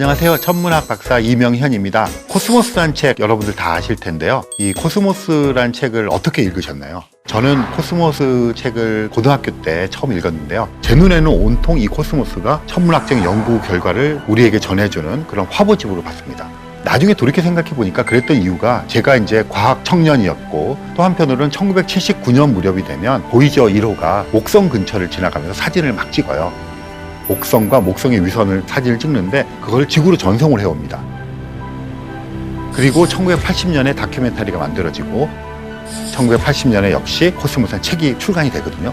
안녕하세요. 천문학 박사 이명현입니다. 코스모스란 책 여러분들 다 아실 텐데요. 이 코스모스란 책을 어떻게 읽으셨나요? 저는 코스모스 책을 고등학교 때 처음 읽었는데요. 제 눈에는 온통 이 코스모스가 천문학적 연구 결과를 우리에게 전해주는 그런 화보집으로 봤습니다. 나중에 돌이켜 생각해 보니까 그랬던 이유가 제가 이제 과학 청년이었고 또 한편으로는 1979년 무렵이 되면 보이저 1호가 목성 근처를 지나가면서 사진을 막 찍어요. 목성과 목성의 위선을 사진을 찍는데 그걸 지구로 전송을 해옵니다. 그리고 1980년에 다큐멘터리가 만들어지고 1980년에 역시 코스모스라는 책이 출간이 되거든요.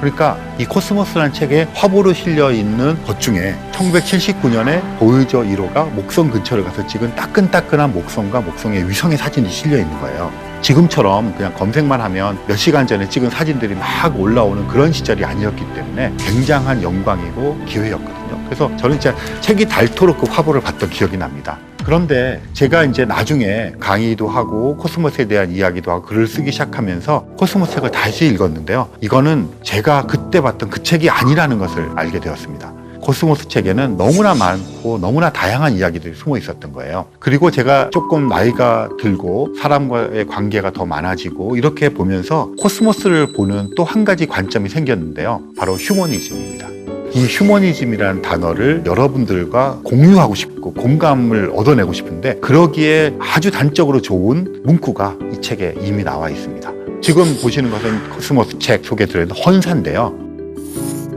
그러니까 이 코스모스라는 책에 화보로 실려 있는 것 중에 1979년에 보이저 1호가 목성 근처를 가서 찍은 따끈따끈한 목성과 목성의 위성의 사진이 실려 있는 거예요. 지금처럼 그냥 검색만 하면 몇 시간 전에 찍은 사진들이 막 올라오는 그런 시절이 아니었기 때문에 굉장한 영광이고 기회였거든요. 그래서 저는 진짜 책이 닳도록 그 화보를 봤던 기억이 납니다. 그런데 제가 이제 나중에 강의도 하고 코스모스에 대한 이야기도 하고 글을 쓰기 시작하면서 코스모스 책을 다시 읽었는데요. 이거는 제가 그때 봤던 그 책이 아니라는 것을 알게 되었습니다. 코스모스 책에는 너무나 많고 너무나 다양한 이야기들이 숨어 있었던 거예요. 그리고 제가 조금 나이가 들고 사람과의 관계가 더 많아지고 이렇게 보면서 코스모스를 보는 또 한 가지 관점이 생겼는데요. 바로 휴머니즘입니다. 이 휴머니즘이라는 단어를 여러분들과 공유하고 싶고 공감을 얻어내고 싶은데 그러기에 아주 단적으로 좋은 문구가 이 책에 이미 나와 있습니다. 지금 보시는 것은 코스모스 책 들어있는 헌사인데요.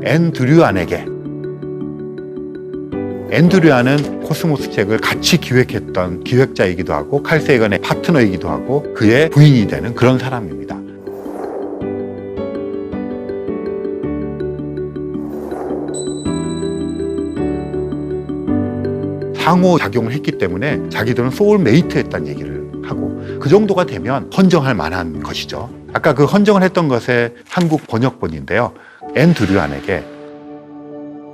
앤드류 안에게 앤드류안은 코스모스 책을 같이 기획했던 기획자이기도 하고 칼 세이건의 파트너이기도 하고 그의 부인이 되는 그런 사람입니다. 상호작용을 했기 때문에 자기들은 소울메이트였다는 얘기를 하고 그 정도가 되면 헌정할 만한 것이죠. 아까 그 헌정을 했던 것의 한국 번역본인데요. 앤드류안에게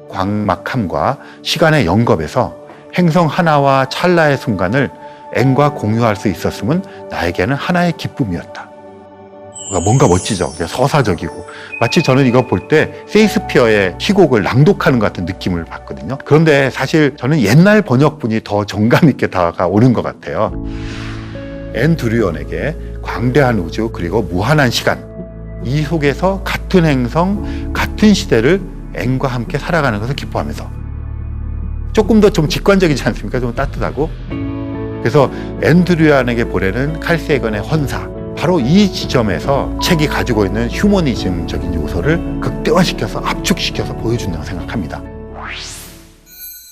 광막함과 시간의 영겁에서 행성 하나와 찰나의 순간을 앤과 공유할 수 있었음은 나에게는 하나의 기쁨이었다. 뭔가 멋지죠. 서사적이고. 마치 저는 이거 볼 때 세이스피어의 희곡을 낭독하는 것 같은 느낌을 받거든요. 그런데 사실 저는 옛날 번역분이 더 정감 있게 다가오는 것 같아요. 앤 두리언에게 광대한 우주 그리고 무한한 시간 이 속에서 같은 행성, 같은 시대를 앤과 함께 살아가는 것을 기뻐하면서 조금 더 좀 직관적이지 않습니까? 좀 따뜻하고 그래서 앤드류안에게 보내는 칼세건의 헌사 바로 이 지점에서 책이 가지고 있는 휴머니즘적인 요소를 극대화시켜서 압축시켜서 보여준다고 생각합니다.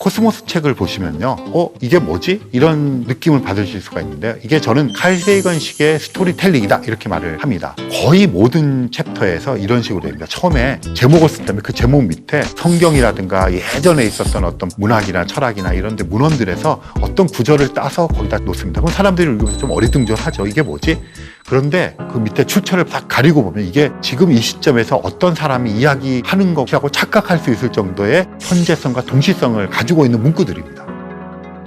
코스모스 책을 보시면요. 어, 이게 뭐지? 이런 느낌을 받으실 수가 있는데요. 이게 저는 칼 세이건식의 스토리텔링이다. 이렇게 말을 합니다. 거의 모든 챕터에서 이런 식으로 됩니다. 처음에 제목을 쓸 때면 그 제목 밑에 성경이라든가 예전에 있었던 어떤 문학이나 철학이나 이런 데 문헌들에서 어떤 구절을 따서 거기다 놓습니다. 그럼 사람들이 읽으면서 좀 어리둥절하죠. 이게 뭐지? 그런데 그 밑에 출처를 딱 가리고 보면 이게 지금 이 시점에서 어떤 사람이 이야기하는 것이라고 착각할 수 있을 정도의 현재성과 동시성을 가지고 있는 문구들입니다.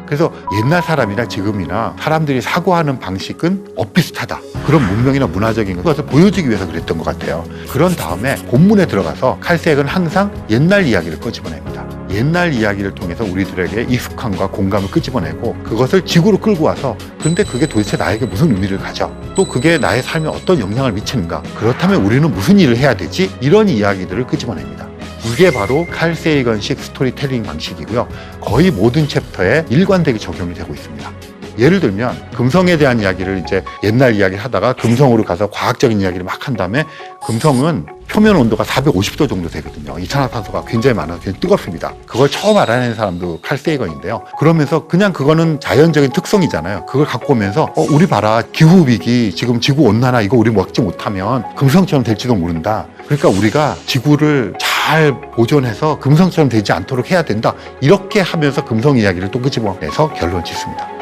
그래서 옛날 사람이나 지금이나 사람들이 사고하는 방식은 엇비슷하다. 그런 문명이나 문화적인 것을 보여주기 위해서 그랬던 것 같아요. 그런 다음에 본문에 들어가서 칼색은 항상 옛날 이야기를 끄집어냅니다. 옛날 이야기를 통해서 우리들에게 익숙함과 공감을 끄집어내고 그것을 지구로 끌고 와서 근데 그게 도대체 나에게 무슨 의미를 가져? 또 그게 나의 삶에 어떤 영향을 미치는가? 그렇다면 우리는 무슨 일을 해야 되지? 이런 이야기들을 끄집어냅니다. 이게 바로 칼 세이건식 스토리텔링 방식이고요. 거의 모든 챕터에 일관되게 적용이 되고 있습니다. 예를 들면 금성에 대한 이야기를 이제 옛날 이야기를 하다가 금성으로 가서 과학적인 이야기를 막 한 다음에 금성은 표면 온도가 450도 정도 되거든요. 이산화탄소가 굉장히 많아서 굉장히 뜨겁습니다. 그걸 처음 알아낸 사람도 칼 세이건인데요. 그러면서 그냥 그거는 자연적인 특성이잖아요. 그걸 갖고 오면서 어, 우리 봐라 기후 위기 지금 지구 온난화 이거 우리 먹지 못하면 금성처럼 될지도 모른다. 그러니까 우리가 지구를 잘 보존해서 금성처럼 되지 않도록 해야 된다. 이렇게 하면서 금성 이야기를 또 끄집어내서 결론 짓습니다.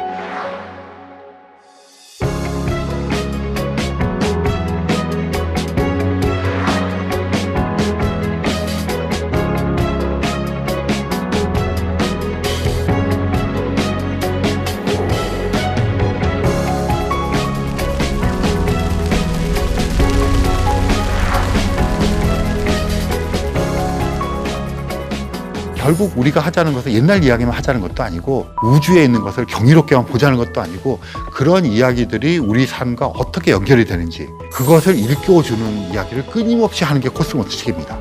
결국 우리가 하자는 것은 옛날 이야기만 하자는 것도 아니고 우주에 있는 것을 경이롭게만 보자는 것도 아니고 그런 이야기들이 우리 삶과 어떻게 연결이 되는지 그것을 일깨워주는 이야기를 끊임없이 하는 게 코스모스 책입니다.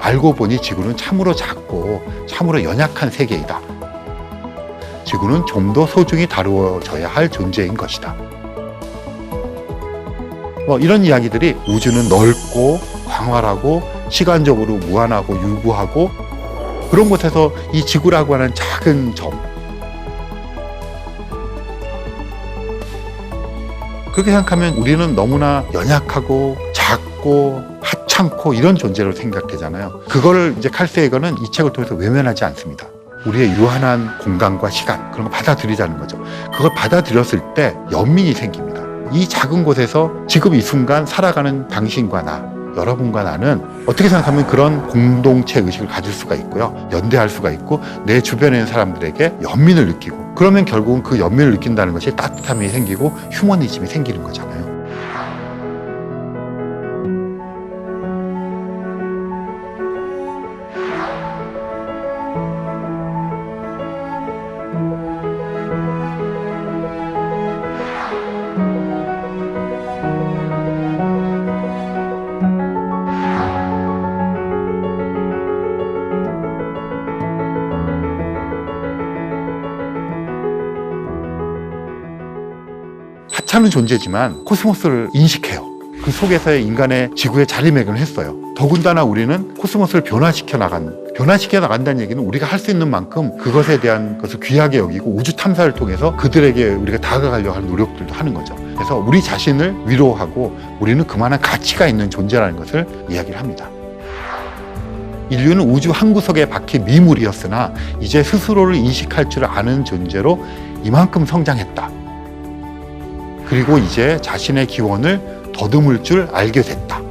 알고 보니 지구는 참으로 작고 참으로 연약한 세계이다. 지구는 좀 더 소중히 다루어져야 할 존재인 것이다. 뭐 이런 이야기들이 우주는 넓고 광활하고 시간적으로 무한하고 유구하고 그런 곳에서 이 지구라고 하는 작은 점 그렇게 생각하면 우리는 너무나 연약하고 작고 하찮고 이런 존재로 생각되잖아요. 그거를 이제 칼 세이거는 이 책을 통해서 외면하지 않습니다. 우리의 유한한 공간과 시간 그런 거 받아들이자는 거죠. 그걸 받아들였을 때 연민이 생깁니다. 이 작은 곳에서 지금 이 순간 살아가는 당신과 나, 여러분과 나는 어떻게 생각하면 그런 공동체 의식을 가질 수가 있고요. 연대할 수가 있고 내 주변에 있는 사람들에게 연민을 느끼고 그러면 결국은 그 연민을 느낀다는 것이 따뜻함이 생기고 휴머니즘이 생기는 거잖아요. 하찮은 존재지만 코스모스를 인식해요. 그 속에서의 인간의 지구의 자리매김을 했어요. 더군다나 우리는 코스모스를 변화시켜 나간, 변화시켜 나간다는 얘기는 우리가 할 수 있는 만큼 그것에 대한 것을 귀하게 여기고 우주 탐사를 통해서 그들에게 우리가 다가가려고 하는 노력들도 하는 거죠. 그래서 우리 자신을 위로하고 우리는 그만한 가치가 있는 존재라는 것을 이야기를 합니다. 인류는 우주 한 구석에 박힌 미물이었으나 이제 스스로를 인식할 줄 아는 존재로 이만큼 성장했다. 그리고 이제 자신의 기원을 더듬을 줄 알게 됐다.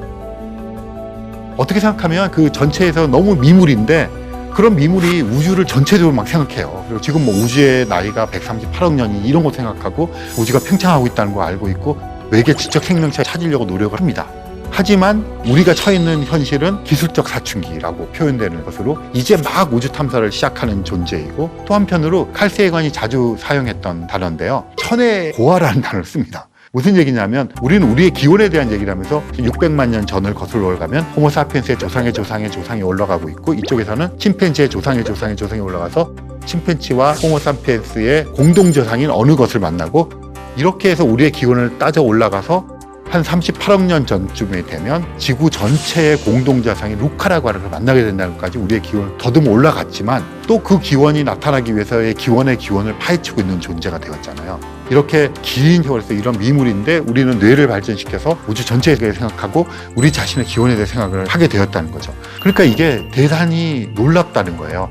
어떻게 생각하면 그 전체에서 너무 미물인데 그런 미물이 우주를 전체적으로 막 생각해요. 그리고 지금 뭐 우주의 나이가 138억 년이 이런 거 생각하고 우주가 팽창하고 있다는 거 알고 있고 외계 지적 생명체 찾으려고 노력을 합니다. 하지만 우리가 처해 있는 현실은 기술적 사춘기라고 표현되는 것으로 이제 막 우주 탐사를 시작하는 존재이고 또 한편으로 칼 세이건이 자주 사용했던 단어인데요. 천의 고아라는 단어를 씁니다. 무슨 얘기냐면 우리는 우리의 기원에 대한 얘기를 하면서 600만 년 전을 거슬러 올라가면 호모사피엔스의 조상의 조상의 조상이 올라가고 있고 이쪽에서는 침팬지의 조상의 조상의 조상이 올라가서 침팬지와 호모사피엔스의 공동 조상인 어느 것을 만나고 이렇게 해서 우리의 기원을 따져 올라가서 한 38억 년 전쯤에 되면 지구 전체의 공동 자상인 루카라고 하는 걸 만나게 된다는 것까지 우리의 기원을 더듬어 올라갔지만 또 그 기원이 나타나기 위해서의 기원의 기원을 파헤치고 있는 존재가 되었잖아요. 이렇게 긴 세월에서 이런 미물인데 우리는 뇌를 발전시켜서 우주 전체에 대해 생각하고 우리 자신의 기원에 대해 생각을 하게 되었다는 거죠. 그러니까 이게 대단히 놀랍다는 거예요.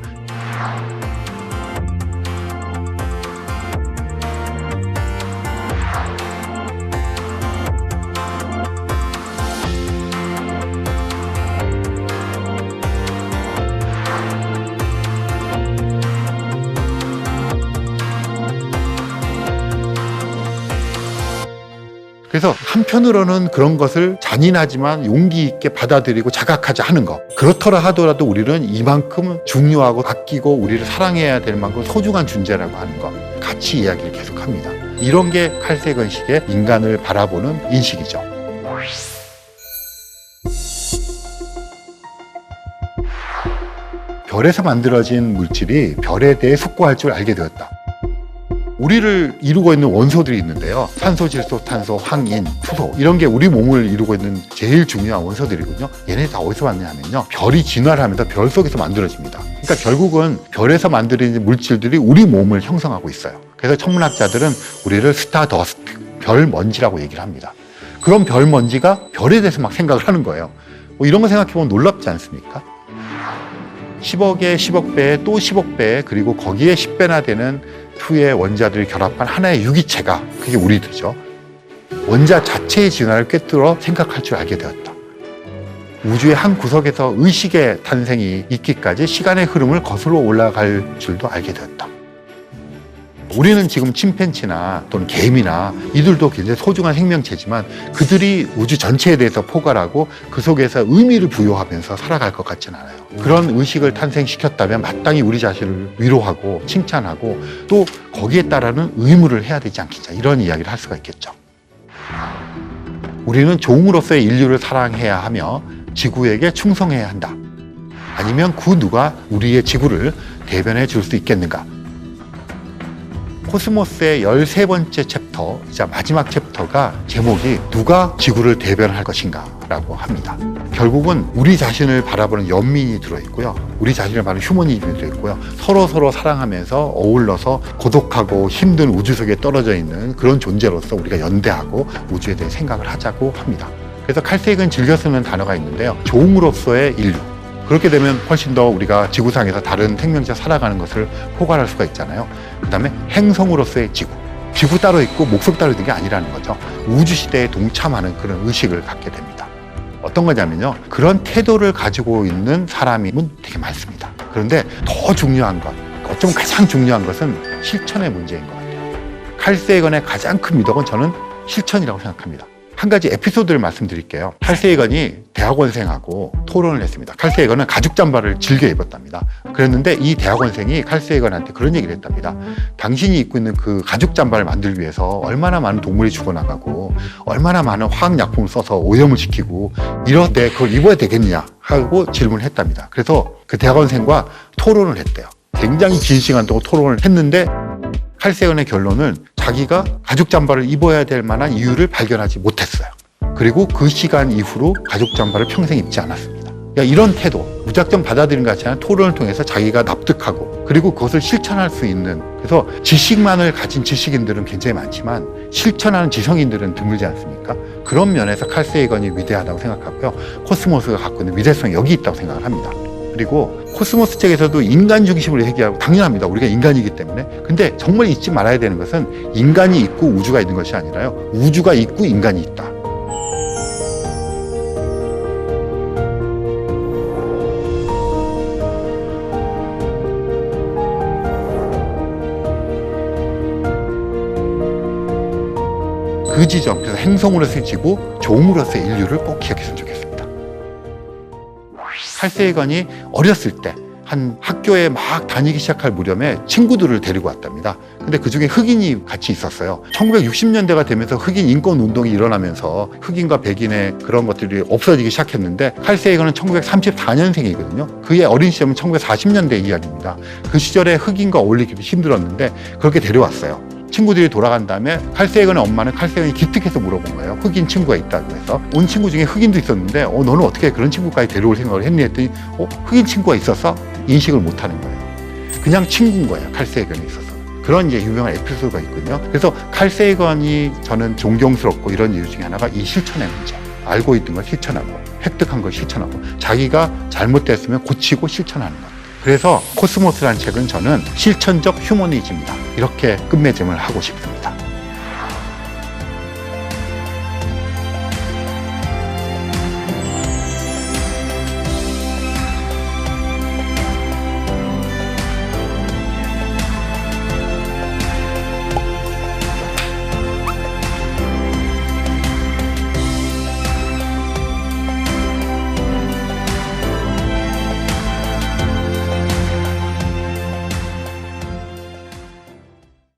그래서 한편으로는 그런 것을 잔인하지만 용기 있게 받아들이고 자각하지 않은 것. 그렇더라 하더라도 우리는 이만큼 중요하고 아끼고 우리를 사랑해야 될 만큼 소중한 존재라고 하는 것. 같이 이야기를 계속합니다. 이런 게 칼세건식의 인간을 바라보는 인식이죠. 별에서 만들어진 물질이 별에 대해 숙고할 줄 알게 되었다. 우리를 이루고 있는 원소들이 있는데요. 산소, 질소, 탄소, 황인, 수소 이런 게 우리 몸을 이루고 있는 제일 중요한 원소들이거든요. 얘네 다 어디서 왔냐면요. 별이 진화를 하면서 별 속에서 만들어집니다. 그러니까 결국은 별에서 만들어진 물질들이 우리 몸을 형성하고 있어요. 그래서 천문학자들은 우리를 스타더스트, 별 먼지라고 얘기를 합니다. 그런 별 먼지가 별에 대해서 막 생각을 하는 거예요. 뭐 이런 거 생각해보면 놀랍지 않습니까? 10억에 10억 배에 또 10억 배 그리고 거기에 10배나 되는 투의 원자들이 결합한 하나의 유기체가 그게 우리들이죠. 원자 자체의 진화를 꿰뚫어 생각할 줄 알게 되었다. 우주의 한 구석에서 의식의 탄생이 있기까지 시간의 흐름을 거슬러 올라갈 줄도 알게 되었다. 우리는 지금 침팬치나 또는 개미나 이들도 굉장히 소중한 생명체지만 그들이 우주 전체에 대해서 포괄하고 그 속에서 의미를 부여하면서 살아갈 것 같지는 않아요. 그런 의식을 탄생시켰다면 마땅히 우리 자신을 위로하고 칭찬하고 또 거기에 따르는 의무를 해야 되지 않겠냐 이런 이야기를 할 수가 있겠죠. 우리는 종으로서의 인류를 사랑해야 하며 지구에게 충성해야 한다. 아니면 그 누가 우리의 지구를 대변해 줄 수 있겠는가? 코스모스의 13번째 챕터, 이자 마지막 챕터가 제목이 누가 지구를 대변할 것인가 라고 합니다. 결국은 우리 자신을 바라보는 연민이 들어있고요. 우리 자신을 바라보는 휴머니즘이 들어있고요. 서로 서로 사랑하면서 어울러서 고독하고 힘든 우주 속에 떨어져 있는 그런 존재로서 우리가 연대하고 우주에 대해 생각을 하자고 합니다. 그래서 칼색은 즐겨 쓰는 단어가 있는데요. 종으로서의 인류. 그렇게 되면 훨씬 더 우리가 지구상에서 다른 생명체 살아가는 것을 포괄할 수가 있잖아요. 그 다음에 행성으로서의 지구. 지구 따로 있고 목석 따로 있는 게 아니라는 거죠. 우주 시대에 동참하는 그런 의식을 갖게 됩니다. 어떤 거냐면요. 그런 태도를 가지고 있는 사람은 되게 많습니다. 그런데 더 중요한 것, 어쩌면 가장 중요한 것은 실천의 문제인 것 같아요. 칼세이건의 가장 큰 미덕은 저는 실천이라고 생각합니다. 한 가지 에피소드를 말씀드릴게요. 칼세이건이 대학원생하고 토론을 했습니다. 칼세이건은 가죽 잠바를 즐겨 입었답니다. 그랬는데 이 대학원생이 칼세이건한테 그런 얘기를 했답니다. 당신이 입고 있는 그 가죽 잠바를 만들기 위해서 얼마나 많은 동물이 죽어나가고 얼마나 많은 화학약품을 써서 오염을 시키고 이럴 때 그걸 입어야 되겠냐 하고 질문을 했답니다. 그래서 그 대학원생과 토론을 했대요. 굉장히 긴 시간 동안 토론을 했는데 칼세건의 결론은 자기가 가죽 잠바를 입어야 될 만한 이유를 발견하지 못했어요. 그리고 그 시간 이후로 가죽 잠바를 평생 입지 않았습니다. 그러니까 이런 태도, 무작정 받아들이는 것 같지 않은 토론을 통해서 자기가 납득하고 그리고 그것을 실천할 수 있는 그래서 지식만을 가진 지식인들은 굉장히 많지만 실천하는 지성인들은 드물지 않습니까? 그런 면에서 칼세이건이 위대하다고 생각하고요. 코스모스가 갖고 있는 위대성이 여기 있다고 생각을 합니다. 그리고 코스모스 책에서도 인간 중심으로 얘기하고 당연합니다. 우리가 인간이기 때문에. 근데 정말 잊지 말아야 되는 것은 인간이 있고 우주가 있는 것이 아니라요. 우주가 있고 인간이 있다. 그 지점, 그래서 행성으로서의 지구, 종으로서의 인류를 꼭 기억했으면 좋겠습니다. 칼세이건이 어렸을 때 한 학교에 막 다니기 시작할 무렵에 친구들을 데리고 왔답니다. 근데 그 중에 흑인이 같이 있었어요. 1960년대가 되면서 흑인 인권 운동이 일어나면서 흑인과 백인의 그런 것들이 없어지기 시작했는데 칼세이건은 1934년생이거든요. 그의 어린 시절은 1940년대 이야기입니다. 그 시절에 흑인과 어울리기도 힘들었는데 그렇게 데려왔어요. 친구들이 돌아간 다음에 칼세이건의 엄마는 칼세이건이 기특해서 물어본 거예요. 흑인 친구가 있다고 해서 온 친구 중에 흑인도 있었는데 어 너는 어떻게 그런 친구까지 데려올 생각을 했니 했더니 어 흑인 친구가 있었어? 인식을 못 하는 거예요. 그냥 친구인 거예요. 칼세이건에 있어서. 그런 이제 유명한 에피소드가 있거든요. 그래서 칼세이건이 저는 존경스럽고 이런 이유 중에 하나가 이 실천의 문제. 알고 있는 걸 실천하고 획득한 걸 실천하고 자기가 잘못됐으면 고치고 실천하는 것. 그래서 코스모스라는 책은 저는 실천적 휴머니즘이다. 이렇게 끝맺음을 하고 싶습니다.